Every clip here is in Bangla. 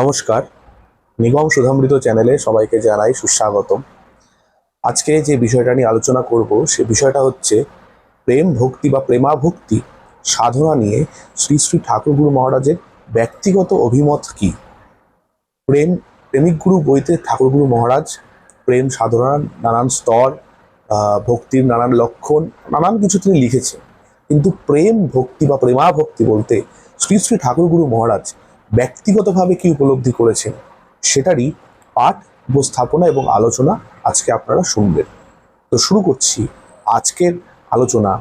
নমস্কার। নিগম সুধামৃত চ্যানেলে সবাইকে জানাই সুস্বাগতম। আজকে যে বিষয়টা নিয়ে আলোচনা করব, সে বিষয়টা হচ্ছে প্রেম ভক্তি বা প্রেমা ভক্তি সাধনা নিয়ে শ্রী শ্রী ঠাকুরগুরু মহারাজের ব্যক্তিগত অভিমত কি? প্রেম, প্রেমিক গুরু বইতে ঠাকুরগুরু মহারাজ প্রেম সাধনার নানান স্তর ভক্তির নানান লক্ষণ, নানান কিছু তিনি লিখেছেন। কিন্তু প্রেম ভক্তি বা প্রেমা ভক্তি বলতে শ্রী শ্রী ঠাকুরগুরু মহারাজ ব্যক্তিগতভাবে কি উপলব্ধি করেছেন সেটারই পাঠ, উপস্থাপনা এবং আলোচনা আজকে আপনারা শুনবেন। তো শুরু করছি আজকের আলোচনা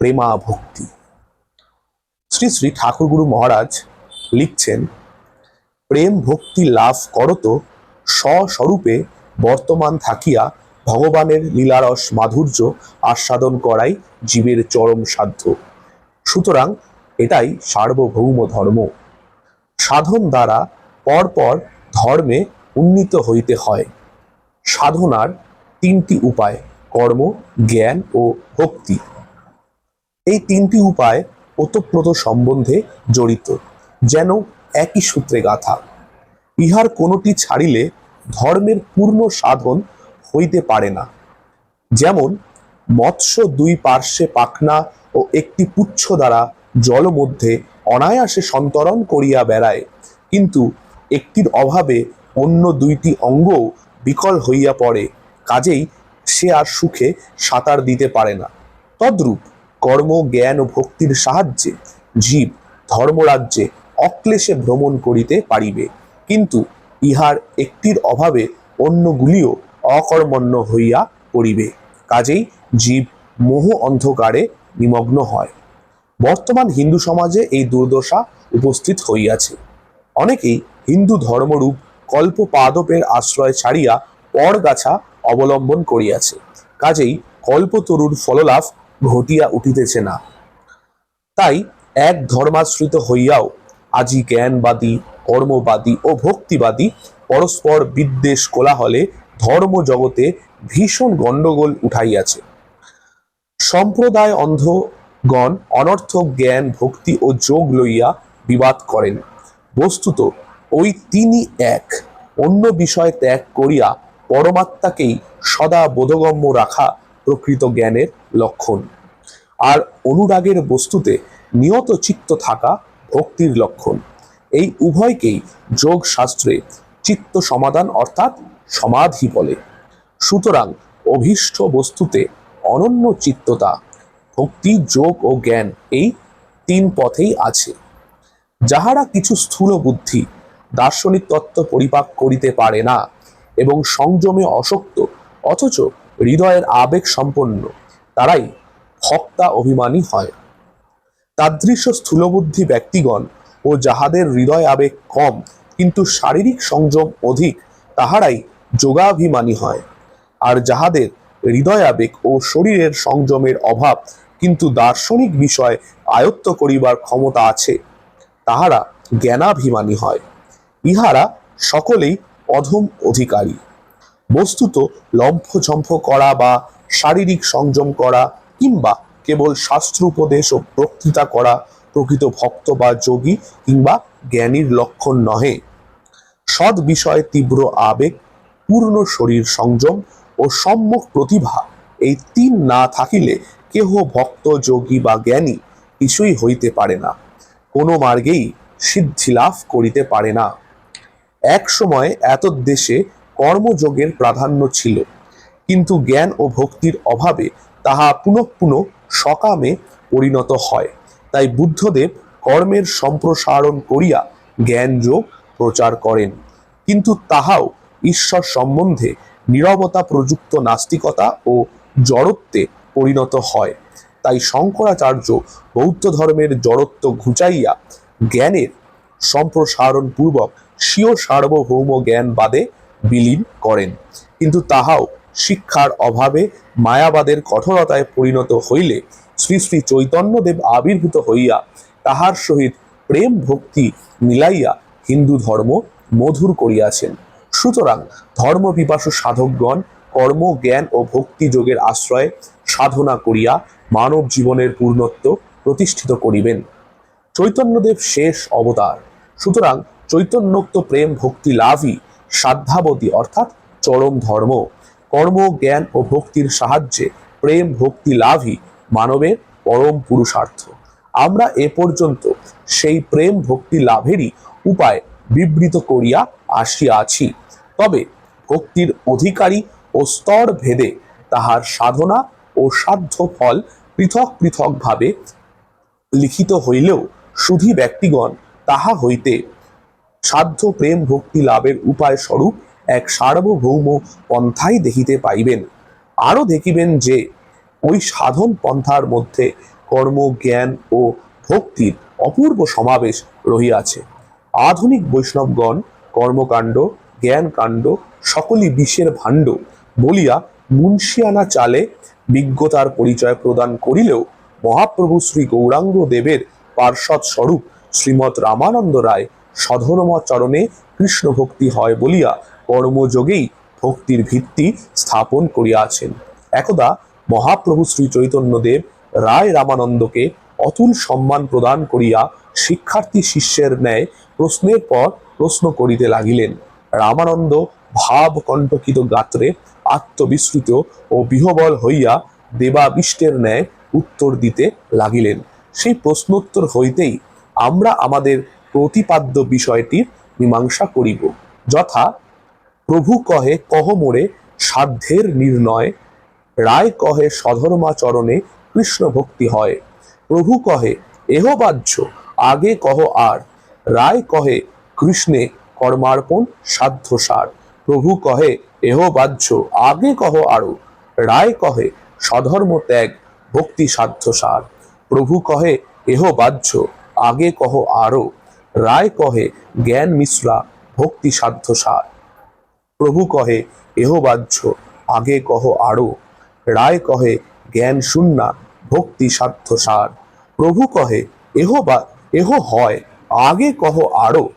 প্রেমা ভক্তি। শ্রী শ্রী ঠাকুরগুরু মহারাজ লিখছেন, প্রেম ভক্তি লাভ করত স্বস্বরূপে বর্তমান থাকিয়া ভগবানের লীলারস মাধুর্য আস্বাদন করাই জীবের চরম সাধ্য। সুতরাং এটাই সার্বভৌম ধর্ম। সাধন দ্বারা পরপর ধর্মে উন্নীত হইতে হয়। সাধনার তিনটি উপায় কর্ম, জ্ঞান ও ভক্তি। এই তিনটি উপায় ওতপ্রোত সম্বন্ধে জড়িত, যেন একই সূত্রে গাথা। ইহার কোনোটি ছাড়িলে ধর্মের পূর্ণ সাধন হইতে পারে না। যেমন, মৎস্য দুই পার্শ্বে পাখনা ও একটি পুচ্ছ দ্বারা জল মধ্যে অনায়াসে সন্তরণ করিয়া বেড়ায়। কিন্তু একটির অভাবে অন্য দুইটি অঙ্গ বিকল হইয়া পড়ে, কাজেই সে আর সুখে সাঁতার দিতে পারে না। তদ্রূপ কর্ম, জ্ঞান ও ভক্তির সাহায্যে জীব ধর্মরাজ্যে অক্লেশে ভ্রমণ করিতে পারিবে। কিন্তু ইহার একটির অভাবে অন্যগুলিও অকর্মণ্য হইয়া পড়িবে। কাজেই জীব মোহ অন্ধকারে নিমগ্ন হয়। বর্তমান হিন্দু সমাজে এই দুর্দশা উপস্থিত হইয়াছে। অনেকেই হিন্দু ধর্মরূপ কল্প পাদপের আশ্রয় ছাড়িয়া পরগাছা অবলম্বন করিয়াছে। কাজেই কল্পতরুর ফললাভ ঘটিয়া উঠিতেছে না। তাই এক ধর্মাশ্রিত হইয়াও আজি জ্ঞানবাদী, কর্মবাদী ও ভক্তিবাদী পরস্পর বিদ্বেষ কোলাহলে ধর্ম জগতে ভীষণ গণ্ডগোল উঠাইয়াছে। সম্প্রদায় অন্ধগণ অনর্থক জ্ঞান, ভক্তি ও যোগ লইয়া বিবাদ করেন। বস্তুত, ওই তিনি এক। অন্য বিষয় ত্যাগ করিয়া পরমাত্মাকেই সদা বোধগম্য রাখা প্রকৃত জ্ঞানের লক্ষণ। আর অনুরাগের বস্তুতে নিয়ত চিত্ত থাকা ভক্তির লক্ষণ। এই উভয়কেই যোগ শাস্ত্রে চিত্ত সমাধান অর্থাৎ সমাধি বলে। সুতরাং অভীষ্ট বস্তুতে অনন্য চিত্ততা ভক্তি, যোগ ও জ্ঞান এই তিন পথেই আছে। যাহারা কিছু স্থূল বুদ্ধি, দার্শনিক তত্ত্ব পরিপাক করিতে পারে না এবং সংযমে অশক্ত, অথচ হৃদয়ের আবেগ সম্পন্ন, তারাই ভক্তা অভিমানী হয়। তাদৃশ স্থূলবুদ্ধি ব্যক্তিগণ ও যাহাদের হৃদয় আবেগ কম, কিন্তু শারীরিক সংযম অধিক, তাহারাই যোগাভিমানী হয়। আর যাহাদের হৃদয় আবেগ ও শরীরের সংযমের অভাব কিন্তু দার্শনিক বিষয় আয়ত্ত করিবার ক্ষমতা আছে, তাহারা জ্ঞানাভিমানী হয়। ইহারা সকলেই অধম অধিকারী। বস্তুত লম্ফঝম্ফ করা বা শারীরিক সংযম করা কিংবা কেবল শাস্ত্র উপদেশ ও বক্তৃতা করা প্রকৃত ভক্ত বা যোগী কিংবা জ্ঞানীর লক্ষণ নহে। সৎ বিষয়ে তীব্র আবেগ, পূর্ণ শরীর সংযম ও সম্যক প্রতিভা এই তিন না থাকিলে কেহ ভক্ত, যোগী বা জ্ঞানী কিছুই হইতে পারে না। কোনো মার্গেই সিদ্ধি লাভ করিতে পারে না। এক সময় এত দেশে কর্মযোগের প্রাধান্য ছিল, কিন্তু জ্ঞান ও ভক্তির অভাবে তাহা পুনঃ পুনঃ সকামে পরিণত হয়। তাই বুদ্ধদেব কর্মের সম্প্রসারণ করিয়া জ্ঞান যোগ প্রচার করেন। কিন্তু তাহাও ঈশ্বর সম্বন্ধে নীরবতা প্রযুক্ত নাস্তিকতা ও জড়ত্বে পরিণত হয়। তাই শঙ্করাচার্য বৌদ্ধ ধর্মের জড়ত্ব ঘুচাইয়া জ্ঞানের সম্প্রসারণ পূর্বক স্বীয় সার্বভৌম জ্ঞান বাদে বিলীন করেন। কিন্তু তাহাও শিক্ষার অভাবে মায়াবাদের কঠোরতায় পরিণত হইলে শ্রী শ্রী চৈতন্যদেব আবির্ভূত হইয়া তাহার সহিত প্রেম ভক্তি মিলাইয়া হিন্দু ধর্ম মধুর করিয়াছেন। সুতরাং ধর্ম পিপাসু সাধকগণ কর্ম, জ্ঞান ও ভক্তি যোগের আশ্রয়ে সাধনা করিয়া মানব জীবনের পূর্ণত্ব প্রতিষ্ঠিত করিবেন। চৈতন্যদেব শেষ অবতার। সুতরাং চৈতন্যোক্ত প্রেম ভক্তি লাভই সাধ্যাবতী অর্থাৎ চরম ধর্ম। কর্ম, জ্ঞান ও ভক্তির সাহায্যে প্রেম ভক্তি লাভই মানবের পরম পুরুষার্থ। আমরা এ পর্যন্ত সেই প্রেম ভক্তি লাভেরই উপায় বিবৃত করিয়া আসিয়াছি। তবে ভক্তির অধিকারী ও স্তর ভেদে তাহার সাধনা ও সাধ্য ফল পৃথক পৃথকভাবে লিখিত হইলেও সুধী ব্যক্তিগণ তাহা হইতে সাধ্য প্রেম ভক্তি লাভের উপায় স্বরূপ এক সার্বভৌম পন্থাই দেখিতে পাইবেন। আরও দেখিবেন যে ওই সাধন পন্থার মধ্যে কর্ম, জ্ঞান ও ভক্তির অপূর্ব সমাবেশ রহিয়াছে। আধুনিক বৈষ্ণবগণ কর্মকাণ্ড, জ্ঞানকাণ্ড সকলই বিষের ভাণ্ড বলিয়া মুন্সিয়ানা চালে বিজ্ঞতার পরিচয় প্রদান করিলেও মহাপ্রভু শ্রী গৌরাঙ্গ দেবের পার্ষদ স্বরূপ শ্রীমৎ রামানন্দ রায় সধর্মাচরণে কৃষ্ণ ভক্তি হয় বলিয়া কর্মযোগেই ভক্তির ভিত্তি স্থাপন করিয়াছেন। একদা মহাপ্রভু শ্রী চৈতন্যদেব রায় রামানন্দকে অতুল সম্মান প্রদান করিয়া শিক্ষার্থী শিষ্যের ন্যায় প্রশ্নের পর প্রশ্ন করিতে লাগিলেন। রামানন্দ ভাব কণ্টকিত গাত্রে আত্মবিস্মৃত ও বিহবল হইয়া দেবাবিষ্টের ন্যায় উত্তর দিতে লাগিলেন। সেই প্রশ্নোত্তর হইতেই আমরা আমাদের প্রতিপাদ্য বিষয়টির মীমাংসা করিব, যথা প্রভু কহে কহ মোরে সাধ্যের নির্ণয়, রায় কহে সধর্মাচরণে কৃষ্ণ ভক্তি হয়। প্রভু কহে, এহ বাহ্য, আগে কহ আর, রায় কহে কৃষ্ণে কর্মার্পণ সাধ্য সার। প্রভু কহে, এহ বাহ্য, আগে কহ আরও। রায় কহে সধর্ম ত্যাগ, ভক্তি সাধ্য সার। প্রভু কহে, এহ বাহ্য, আগে কহ আরও। রায় কহে, জ্ঞান মিশ্রা, ভক্তি সাধ্য সার। প্রভু কহে, এহ বাহ্য, আগে কহ আরও। রায় কহে, জ্ঞান শূন্যা, ভক্তি সাধ্য সার। প্রভু কহে, এহ বা, এহ হয়, আগে কহ আরও।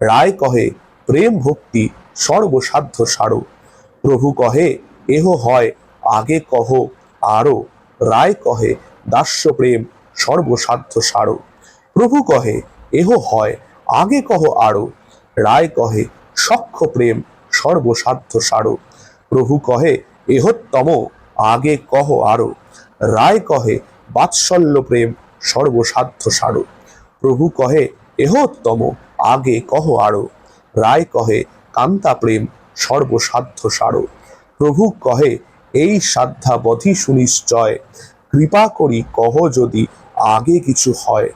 রায় কহে, প্রেম ভক্তি সর্বসাধ্য সারো। প্রভু কহে, এহ হয়, আগে কহ, আরও। রায় কহে দাস্য প্রেম সর্বসাধ্য সারো। প্রভু কহে, এহ হয়, আগে কহ, আরও। রায় কহে সক্ষ প্রেম সর্বসাধ্য সারো। প্রভু কহে, এহোত্তম, আগে কহ, আরও। রায় কহে বাৎসল্য প্রেম সর্বসাধ্য সারো। প্রভু কহে, এহোত্তম, আগে কহ, আরও। রায় কহে কান্তা প্রেম সর্বসাধ্য সারো প্রভু কহে, এই সাধ্যাবধি সুনিশ্চয়। কৃপা করি কহ যদি আগে কিছু হয়।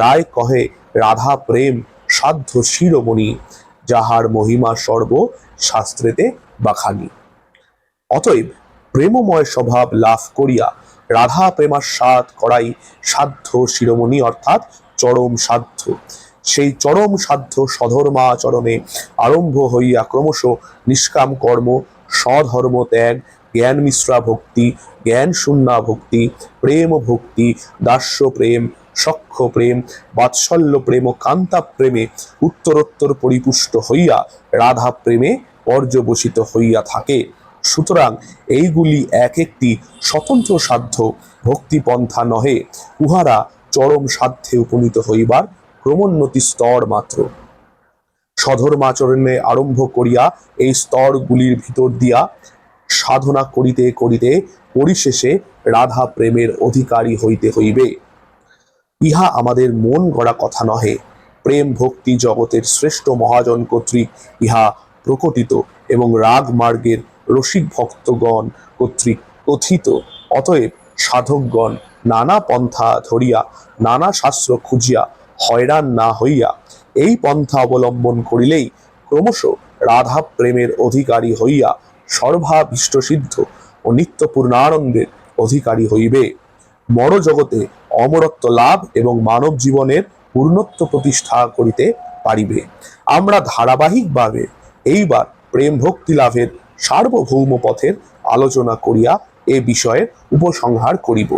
রায় কহে রাধা প্রেম সাধ্য শিরোমণি, যাহার মহিমা সর্ব শাস্ত্রেতে বাখানি। অতএব প্রেমময় স্বভাব লাভ করিয়া রাধা প্রেমাস্বাদ করাই সাধ্য শিরোমণি অর্থাৎ চরম সাধ্য। সেই চরম সাধ্য সধর্মা সধর্মাচরণে আরম্ভ হইয়া ক্রমশ নিষ্কাম কর্ম, স্বধর্ম ত্যাগ, জ্ঞান মিশ্রা ভক্তি, জ্ঞান শূন্যা ভক্তি, প্রেম ভক্তি, দাস্য প্রেম, সখ্য প্রেম, বাৎসল্য প্রেম কান্তা প্রেমে উত্তরোত্তর পরিপুষ্ট হইয়া রাধা প্রেমে পর্যবসিত হইয়া থাকে। সুতরাং এইগুলি এক একটি স্বতন্ত্র সাধ্য ভক্তিপন্থা নহে, উহারা চরম সাধ্যে উপনীত হইবার ক্রমোন্নতি স্তর মাত্র। সধর্মাচরণে আরম্ভ করিয়া এই স্তরগুলির ভিতর দিয়া সাধনা করিতে করিতে পরিশেষে রাধা প্রেমের অধিকারী হইতে হইবে। ইহা আমাদের মন গড়া কথা নহে, প্রেম ভক্তি জগতের শ্রেষ্ঠ মহাজন কর্তৃক ইহা প্রকটিত এবং রাগ মার্গের রসিক ভক্তগণ কর্তৃক কথিত। অতএব সাধকগণ নানা পন্থা ধরিয়া, নানা শাস্ত্র খুঁজিয়া হয়রান না হইয়া এই পন্থা অবলম্বন করিলেই ক্রমশ রাধা প্রেমের অধিকারী হইয়া সর্বাভীষ্ট সিদ্ধ ও নিত্য পূর্ণানন্দের অধিকারী হইবে। জগতে অমরত্ব লাভ এবং মানব জীবনের পূর্ণত্ব প্রতিষ্ঠা করিতে পারিবে। আমরা ধারাবাহিকভাবে এইবার প্রেম ভক্তি লাভের সার্বভৌম পথের আলোচনা করিয়া এ বিষয়ের উপসংহার করিব।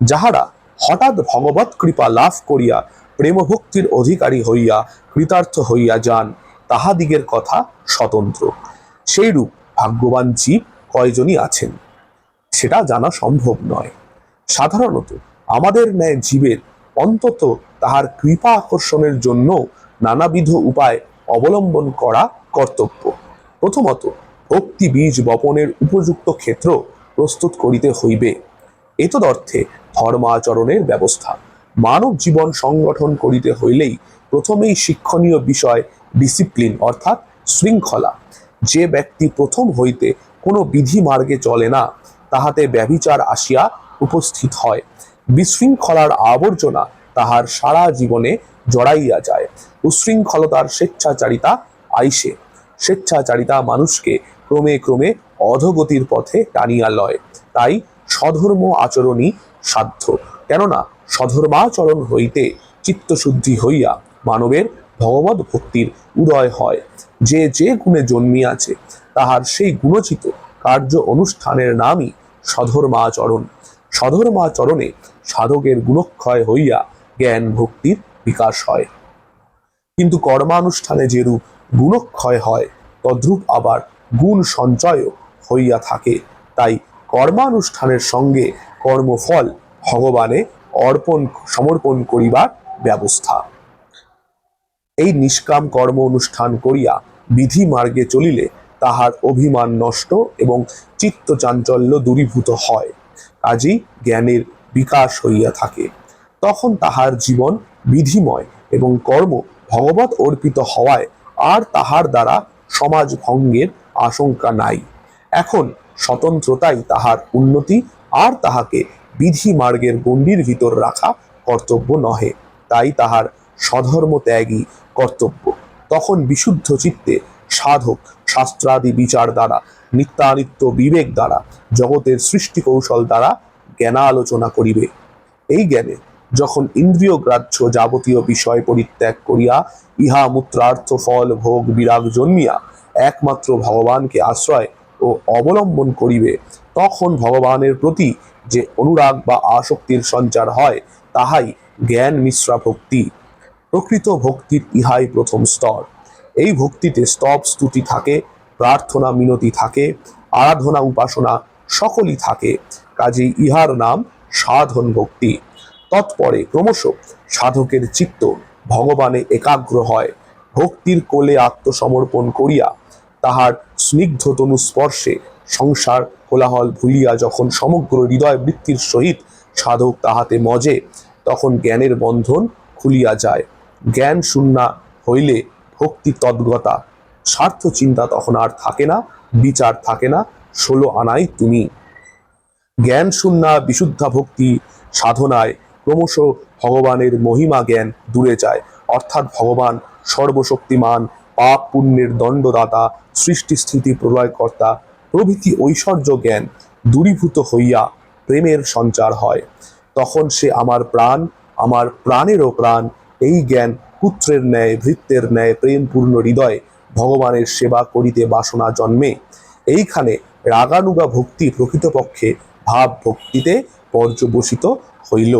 যাহারা হঠাৎ ভগবত কৃপা লাভ করিয়া প্রেমভক্তির অধিকারী হইয়া কৃতার্থ হইয়া যান, তাহাদিগের কথা স্বতন্ত্র। সেইরূপ ভাগ্যবান জীব কয়জনই আছেন, সেটা জানা সম্ভব নয়। সাধারণত আমাদের ন্যায় জীবের অন্তত তাহার কৃপা আকর্ষণের জন্য নানাবিধ উপায় অবলম্বন করা কর্তব্য। প্রথমত, ভক্তি বীজ বপনের উপযুক্ত ক্ষেত্র প্রস্তুত করিতে হইবে। এতদর্থে ধর্মাচরণের ব্যবস্থা। মানব জীবন সংগঠন করিতে হইলেই প্রথমেই শিক্ষণীয় বিষয় ডিসিপ্লিন অর্থাৎ শৃঙ্খলা। যে ব্যক্তি প্রথম হইতে কোনো বিধি মার্গে চলে না, তাহাতে ব্যভিচার আসিয়া উপস্থিত হয়। বিশৃঙ্খলার আবর্জনা তাহার সারা জীবনে জড়াইয়া যায়। উশৃঙ্খলতার স্বেচ্ছাচারিতা আইসে। স্বেচ্ছাচারিতা মানুষকে ক্রমে ক্রমে অধগতির পথে টানিয়া লয়। তাই সধর্ম আচরণই সাধ্য। কেননা স্বধর্মাচরণ হইতে চিত্তশুদ্ধি হইয়া মানবের ভগবত ভক্তির উদয় হয়। যে যে গুণে জন্মিয়াছে, তাহার সেই গুণচিত কার্য অনুষ্ঠানের নামই সধর্মাচরণ। সধর্মাচরণে সাধকের গুণক্ষয় হইয়া জ্ঞান ভক্তির বিকাশ হয়। কিন্তু কর্মানুষ্ঠানে যেরূপ গুণক্ষয় হয়, তদ্রূপ আবার গুণ সঞ্চয়ও হইয়া থাকে। তাই কর্মানুষ্ঠানের সঙ্গে কর্মফল ভগবানে অর্পণ, সমর্পণ করিবার ব্যবস্থা। এই নিষ্কাম কর্ম অনুষ্ঠান করিয়া বিধি মার্গে চলিলে তাহার অভিমান নষ্ট এবং চিত্ত চাঞ্চল্য দূরীভূত হয়। কাজেই জ্ঞানের বিকাশ হইয়া থাকে। তখন তাহার জীবন বিধিময় এবং কর্ম ভগবত অর্পিত হওয়ায় আর তাহার দ্বারা সমাজ ভঙ্গের আশঙ্কা নাই। এখন স্বতন্ত্রতাই তাহার উন্নতি, আর তাহাকে বিধি মার্গের গণ্ডির ভিতর রাখা কর্তব্য নহে, তাই তাহার স্বধর্ম ত্যাগই কর্তব্য। তখন বিশুদ্ধ চিত্তে সাধক, শাস্ত্রাদি বিচার দ্বারা, নিত্যানিত্য বিবেক দ্বারা, জগতের সৃষ্টি কৌশল দ্বারা জ্ঞানালোচনা করিবে। এই জ্ঞানে যখন ইন্দ্রিয় গ্রাহ্য যাবতীয় বিষয় পরিত্যাগ করিয়া ইহা মূত্রার্থ, ফল, ভোগ, বিরাগ জন্মিয়া একমাত্র ভগবানকে আশ্রয় ও অবলম্বন করিবে, তখন ভগবানের প্রতি যে অনুরাগ বা আসক্তির সঞ্চার হয়, তাহাই জ্ঞান মিশ্রা ভক্তি। প্রকৃত ভক্তির ইহাই প্রথম স্তর। এই ভক্তিতে স্তব স্তুতি থাকে, প্রার্থনা মিনতি থাকে, আরাধনা উপাসনা সকলই থাকে, কাজেই ইহার নাম সাধন ভক্তি। তৎপরে ক্রমশ সাধকের চিত্ত ভগবানে একাগ্র হয়, ভক্তির কোলে আত্মসমর্পণ করিয়া তাহার স্নিগ্ধতনু স্পর্শে সংসার কোলাহল ভুলিয়া যখন সমগ্র হৃদয় বৃত্তির সহিত সাধক তাহাতে মজে, তখন জ্ঞানের বন্ধন খুলিয়া যায়। জ্ঞান শূন্যা হইলে ভক্তি তদ্গতা। স্বার্থ চিন্তা তখন আর থাকে না, বিচার থাকে না, ষোলো আনাই তুমি। জ্ঞান শূন্যা বিশুদ্ধা ভক্তি সাধনায় ক্রমশ ভগবানের মহিমা জ্ঞান দূরে যায়। অর্থাৎ ভগবান সর্বশক্তিমান, পাপ পুণ্যের দণ্ডদাতা সৃষ্টি স্থিতি প্রলয়কর্তা প্রভৃতি ঐশ্বর্য জ্ঞান দূরীভূত হইয়া প্রেমের সঞ্চার হয়। তখন সে আমার প্রাণ, আমার প্রাণেরও প্রাণ, এই জ্ঞান পুত্রের ন্যায়, ভৃত্যের ন্যায়, প্রেমপূর্ণ হৃদয়ে ভগবানের সেবা করিতে বাসনা জন্মে। এইখানে রাগানুগা ভক্তি প্রকৃতপক্ষে ভাব ভক্তিতে পর্যবসিত হইল।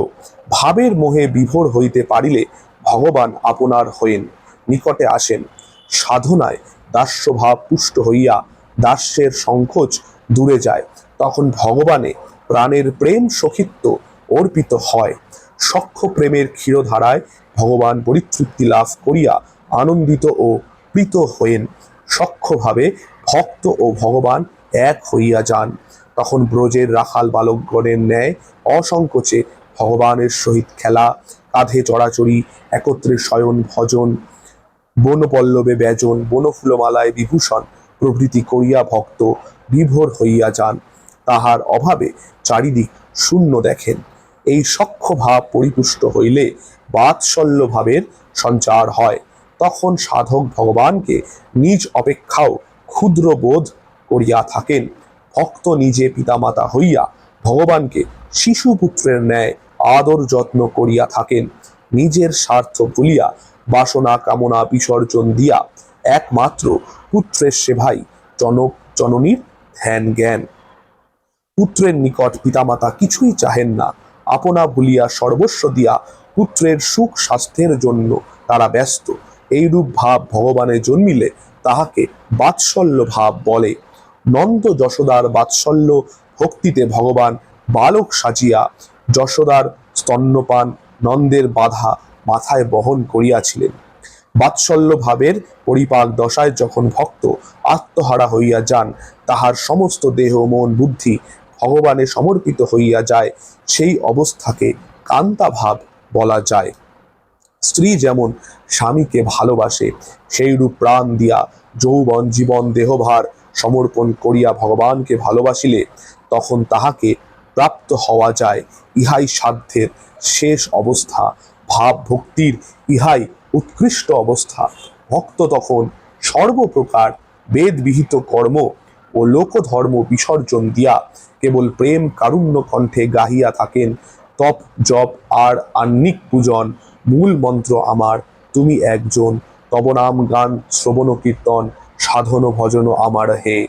ভাবের মোহে বিভোর হইতে পারিলে ভগবান আপনার হইন, নিকটে আসেন। সাধনায় দাস্যভাব পুষ্ট হইয়া দাস্যের সংকোচ দূরে যায়। তখন ভগবানে প্রাণের প্রেম সখিত্ব অর্পিত হয়। সখ্য প্রেমের ক্ষীরধারায় ভগবান পরিতৃপ্তি লাভ করিয়া আনন্দিত ও প্রীত হইন সখ্যভাবে ভক্ত ও ভগবান এক হইয়া যান। তখন ব্রজের রাখাল বালকগণের ন্যায় অসংকোচে ভগবানের সহিত খেলা, কাঁধে চড়াচড়ি, একত্রে শয়ন ভজন বনপল্লবে ব্যজন, বনফুলমালায় বিভূষণ প্রভৃতি করিয়া ভক্ত বিভোর হইয়া যান। তাহার অভাবে চারিদিক শূন্য দেখেন। এই সখ্য ভাব পরিপুষ্ট হইলে বাৎসল্য ভাবের সঞ্চার হয়। তখন সাধক ভগবানকে নিজ অপেক্ষাও ক্ষুদ্র বোধ করিয়া থাকেন। ভক্ত নিজে পিতামাতা হইয়া ভগবানকে শিশুপুত্রের ন্যায় আদর যত্ন করিয়া থাকেন। নিজের স্বার্থ ভুলিয়া বাসনা কামনা বিসর্জন দিয়া একমাত্র পুত্রের সেভাই জনক জননীর ধ্যান জ্ঞান। পুত্রের নিকট পিতামাতা কিছুই চাহেন না। আপনা ভুলিয়া সর্বস্ব দিয়া পুত্রের সুখ স্বাস্থ্যের জন্য তারা ব্যস্ত। এইরূপ ভাব ভগবানে জন্মিলে তাহাকে বাৎসল্য ভাব বলে। নন্দ যশোদার বাৎসল্য ভক্তিতে ভগবান বালক সাজিয়া যশোদার স্তন্যপান নন্দের বাধা মাথায় বহন করিয়াছিলেন। বাৎসল্য ভাবের পরিপাক দশায় যখন ভক্ত আত্মহারা হইয়া যান, তাহার সমস্ত দেহ, মন, বুদ্ধি ভগবানে সমর্পিত হইয়া যায়, সেই অবস্থাকে কান্তা ভাব বলা যায়। স্ত্রী যেমন স্বামীকে ভালোবাসে সেই রূপ প্রাণ দিয়া যৌবন, জীবন, দেহভার সমর্পণ করিয়া ভগবানকে ভালোবাসিলে, তখন তাহাকে প্রাপ্ত হওয়া যায়, ইহাই সাধ্যের শেষ অবস্থা। ভাব ভক্তির ইহাই উৎকৃষ্ট অবস্থা। ভক্ত তখন সর্বপ্রকার বেদবিহিত কর্ম ও লোকধর্ম বিসর্জন দিয়া কেবল প্রেম কারুণ্য কণ্ঠে গাহিয়া থাকেন, তপ, জপ আর আন্নিক পূজন। মূল মন্ত্র আমার, তুমি একজন। তব নাম গান, শ্রবণ, কীর্তন, সাধন, ভজন আমার হে।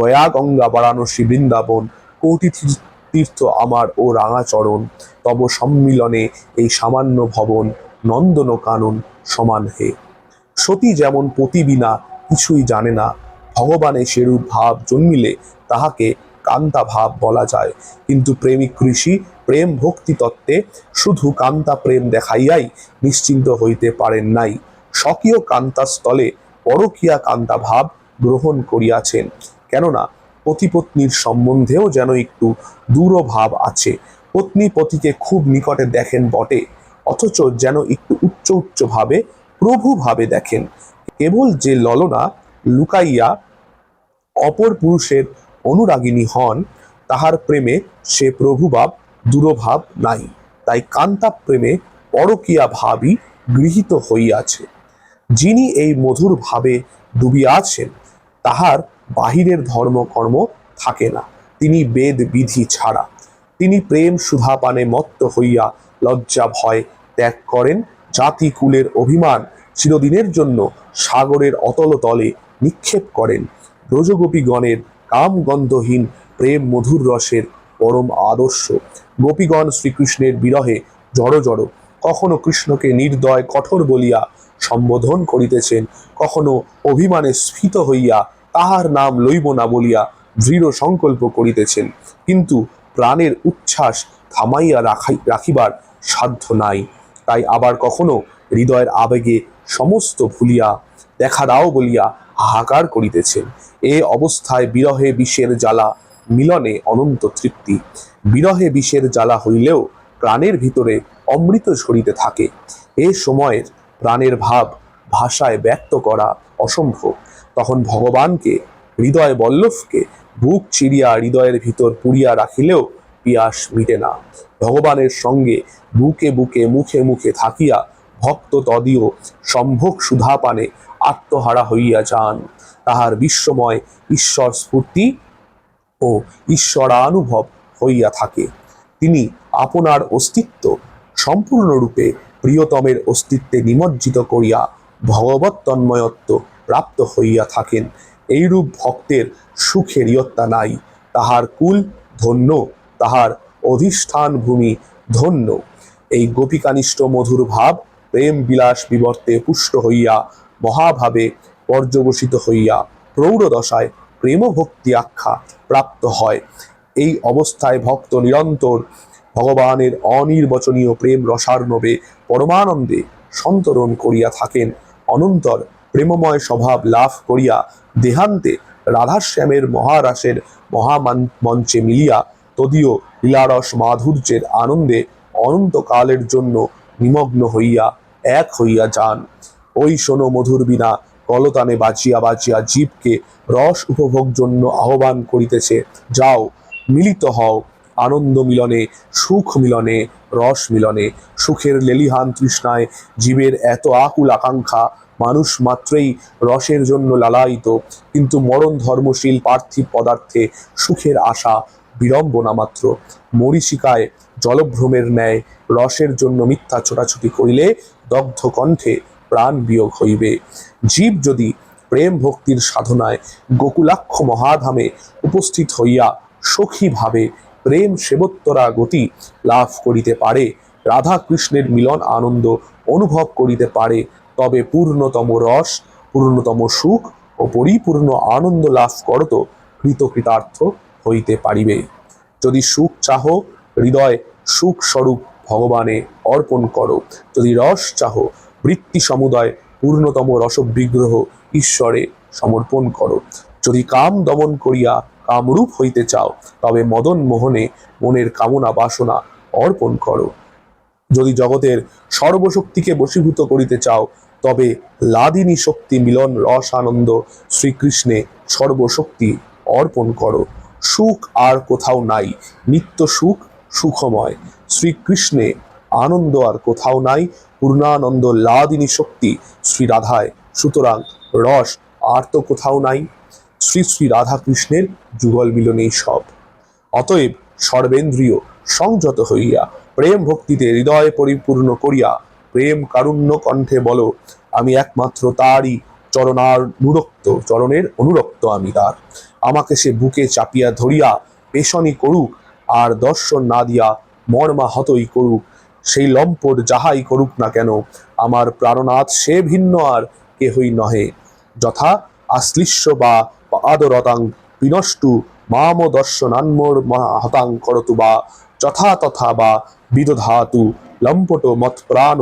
গয়া, গঙ্গা, বারাণসী, বৃন্দাবন, কোটি তীর- তীর্থ আমার ও রাঙাচরণ। তব সম্মিলনে এই সামান্য ভবন নন্দন কানন সমান হে। সতী যেমন পতি বিনা কিছুই জানে না, ভগবানে সেরূপ ভাব জন্মিলে তাহাকে কান্তা ভাব বলা যায়। কিন্তু প্রেমিক ঋষি প্রেম ভক্তি তত্ত্বে শুধু কান্তা প্রেম দেখাইয়াই নিশ্চিন্ত হইতে পারেন নাই। স্বকীয় কান্তাস্থলে পরকীয়া কান্তা ভাব গ্রহণ করিয়াছেন। কেননা পতিপত্নীর সম্বন্ধেও যেন একটু দূরভাব আছে। পত্নী পতিকে খুব নিকটে দেখেন বটে। অথচ যেন একটু উচ্চ উচ্চ ভাবে প্রভু ভাবে দেখেন। কেবল যে ললনা লুকাইয়া অপর পুরুষের অনুরাগিনী হন, তাহার প্রেমে সে প্রভুভাব, দূরভাব নাই। তাই কান্তা প্রেমে পরকীয়া ভাবই গৃহীত হইয়াছে। যিনি এই মধুর ভাবে ডুবিয়াছেন, তাহার বাহিরের ধর্মকর্ম থাকে না। তিনি বেদ বিধি ছাড়া। তিনি প্রেম সুধাপানে মত্ত হইয়া লজ্জা ভয় ত্যাগ করেন জাতি কুলের অভিমান চিরদিনের জন্য সাগরের অতল তলে নিক্ষেপ করেন। ব্রজগোপীগণের কামগন্ধহীন প্রেম মধুর রসের পরম আদর্শ। গোপীগণ শ্রীকৃষ্ণের বিরহে জড় জড়। কখনো কৃষ্ণকে নির্দয় কঠোর বলিয়া সম্বোধন করিতেছেন, কখনো অভিমানে স্ফীত হইয়া তাহার নাম লইব না বলিয়া দৃঢ় সংকল্প করিতেছেন। কিন্তু প্রাণের উচ্ছ্বাস থামাইয়া রাখাই রাখিবার সাধ্য নাই। আবার কখনো হৃদয়ের আবেগে সমস্ত ভুলিয়া, দেখা দাও বলিয়া হাহাকার করিতেছেন। এ অবস্থায় বিরহে বিষের জ্বালা, মিলনে অনন্ত তৃপ্তি। বিরহে বিষের জ্বালা হইলেও প্রাণের ভিতরে অমৃত ঝরিতে থাকে। এ সময়ের প্রাণের ভাব ভাষায় ব্যক্ত করা অসম্ভব। তখন ভগবানকে, হৃদয় বল্লভকে বুক চিরিয়া হৃদয়ের ভিতর পুড়িয়া রাখিলেও পিয়াস মিটে না। ভগবানের সঙ্গে বুকে বুকে মুখে মুখে থাকিয়া ভক্ত তদীয় সম্ভোগ সুধাপানে আত্মহারা হইয়া যান। তাহার বিশ্বময় ঈশ্বর স্ফূর্তি ও ঈশ্বরানুভব হইয়া থাকে। তিনি আপনার অস্তিত্ব সম্পূর্ণরূপে প্রিয়তমের অস্তিত্বে নিমজ্জিত করিয়া ভগবত তন্ময়ত্ব প্রাপ্ত হইয়া থাকেন। এইরূপ ভক্তের সুখের ইয়ত্তা নাই। তাহার কুল ধন্য, তাহার অধিষ্ঠান ভূমি ধন্য। এই গোপিকানিষ্ঠ মধুর ভাব প্রেম বিলাস বিবর্তে পুষ্ট হইয়া, মহাভাবে পর্যবসিত হইয়া প্রৌঢ়দশায় প্রেম ভক্তি আখ্যা প্রাপ্ত হয়। এই অবস্থায় ভক্ত নিরন্তর ভগবানের অনির্বচনীয় প্রেম রসার্ণবে পরমানন্দে সন্তরণ করিয়া থাকেন। অনন্তর প্রেমময় স্বভাব লাভ করিয়া দেহান্তে রাধাশ্যামের মহারাসের মহামান মঞ্চে মিলিয়া তদীয় লীলারস মাধুর্যের আনন্দে অনন্তকালের জন্য নিমগ্ন হইয়া এক হইয়া যান। ওই শোনো মধুর বিনা কলতানে বাঁচিয়া বাঁচিয়া জীবকে রস উপভোগ জন্য আহ্বান করিতেছে। যাও, মিলিত হও। আনন্দ মিলনে, সুখ মিলনে, রস মিলনে। সুখের লেলিহান তৃষ্ণায় জীবের এত আকুল আকাঙ্ক্ষা, মানুষ মাত্রেই রসের জন্য লালায়িত। কিন্তু মরণ ধর্মশীল পার্থিব পদার্থে সুখের আশা বিড়ম্বনা মাত্র। মরীচিকায় জলভ্রমের ন্যায় রসের জন্য মিথ্যা ছোটাছুটি করিলে দগ্ধ কণ্ঠে প্রাণ বিয়োগ হইবে। জীব যদি প্রেম ভক্তির সাধনায় গোকুলাক্ষ মহাধামে উপস্থিত হইয়া সখীভাবে প্রেম সেবোত্তরা গতি লাভ করিতে পারে রাধা কৃষ্ণের মিলন আনন্দ অনুভব করিতে পারে, তবে পূর্ণতম রস, পূর্ণতম সুখ ও পরিপূর্ণ আনন্দ লাভ করত কৃতকৃতার্থ হইতে পারিবে। যদি সুখ চাহ, হৃদয় সুখ স্বরূপ ভগবানে অর্পণ করো। যদি রস চাহ, বৃত্তি সমুদয় পূর্ণতম রসবিগ্রহ ঈশ্বরে সমর্পণ করো। যদি কাম দমন করিয়া কামরূপ হইতে চাও, তবে মদন মোহনে মনের কামনা বাসনা অর্পণ করো। যদি জগতের সর্বশক্তিকে বশীভূত করিতে চাও, তবে লাদিনী শক্তি মিলন রস আনন্দ শ্রীকৃষ্ণে সর্বশক্তি অর্পণ করো। সুখ আর কোথাও নাই, নিত্য সুখ সুখময়। শ্রীকৃষ্ণে আনন্দ আর কোথাও নাই, পূর্ণানন্দ লাদিনী শক্তি শ্রী রাধায় সুতরাং রস আর তো কোথাও নাই, শ্রী শ্রী রাধা কৃষ্ণের যুগল মিলনেই সব। অতএব সর্বেন্দ্রিয় সংযত হইয়া, প্রেম ভক্তিতে হৃদয় পরিপূর্ণ করিয়া, প্রেম কারুণ্য কণ্ঠে বলো, আমি একমাত্র তারই চরণার নুরক্ত চরণের অনুরক্ত আমি তার। আমাকে সে বুকে চাপিয়া ধরিয়া পেশনি করুক, আর দর্শন না দিয়া মর্মা হতই করুক। সেই লম্পট যাহাই করুক না কেন, আমার প্রাণনাথ সে ভিন্ন আর কেহই নহে। যথা আশ্লিষ্য বা আদরতাং বিনষ্টু, মাম দর্শনান্মোর হতাং করতু বা যথা তথা বা বিদধাতু, লম্পট মত প্রাণ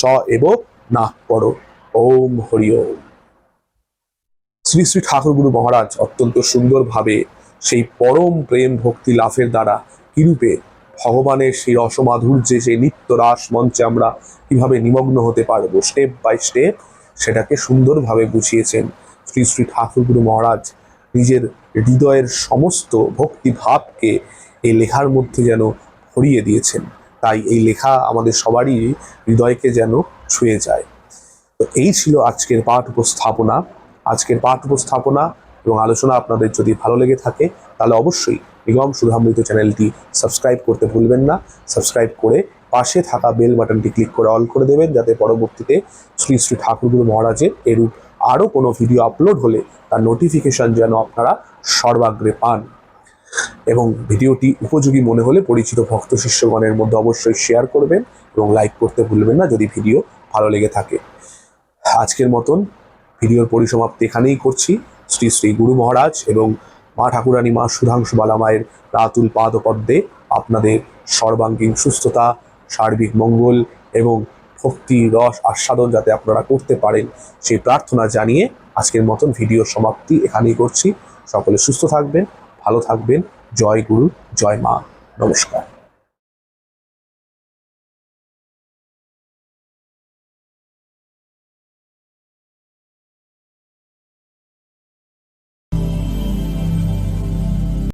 স এব না পর। ওম হরি ওম। শ্রী শ্রী ঠাকুরগুরু মহারাজ অত্যন্ত সুন্দরভাবে সেই পরম প্রেম ভক্তি লাভের দ্বারা কিরূপে ভগবানের সেই রসমাধুর্যে সেই নিত্য রাস মঞ্চে আমরা কীভাবে নিমগ্ন হতে পারব স্টেপ বাই স্টেপ সেটাকে সুন্দরভাবে বুঝিয়েছেন শ্রী শ্রী ঠাকুরগুরু মহারাজ। নিজের হৃদয়ের সমস্ত ভক্তি ভাবকে এই লেখার মধ্যে যেন ভরিয়ে দিয়েছেন। তাই এই লেখা আমাদের সবারই হৃদয়কে যেন ছুঁয়ে যায়। তো এই ছিল আজকের পাঠ উপস্থাপনা, আজকের পাঠ উপস্থাপনা এবং আলোচনা আপনাদের যদি ভালো লেগে থাকে, তাহলে অবশ্যই নিগম সুধামৃত চ্যানেলটি সাবস্ক্রাইব করতে ভুলবেন না। সাবস্ক্রাইব করে পাশে থাকা বেল বাটনটি ক্লিক করে অল করে দেবেন, যাতে পরবর্তীতে শ্রী শ্রী ঠাকুরগুরু মহারাজের এরূপ আরও কোনো ভিডিও আপলোড হলে তার নোটিফিকেশন যেন আপনারা সর্বাগ্রে পান। এবং ভিডিওটি উপযোগী মনে হলে পরিচিত ভক্ত শিষ্যগণের মধ্যে অবশ্যই শেয়ার করবেন এবং লাইক করতে ভুলবেন না যদি ভিডিও ভালো লেগে থাকে। আজকের মতন ভিডিওর পরিসমাপ্তি এখানেই করছি। শ্রী শ্রী গুরু মহারাজ এবং মা ঠাকুরানী মা সুধাংশু বালামায়ের রাতুল পাদপদ্মে আপনাদের সর্বাঙ্গীন সুস্থতা, সার্বিক মঙ্গল এবং ভক্তি, রস, আস্বাদন যাতে আপনারা করতে পারেন সেই প্রার্থনা জানিয়ে আজকের মতন ভিডিওর সমাপ্তি এখানেই করছি। সকলে সুস্থ থাকবেন, ভালো থাকবেন। জয় গুরু, জয় মা। নমস্কার।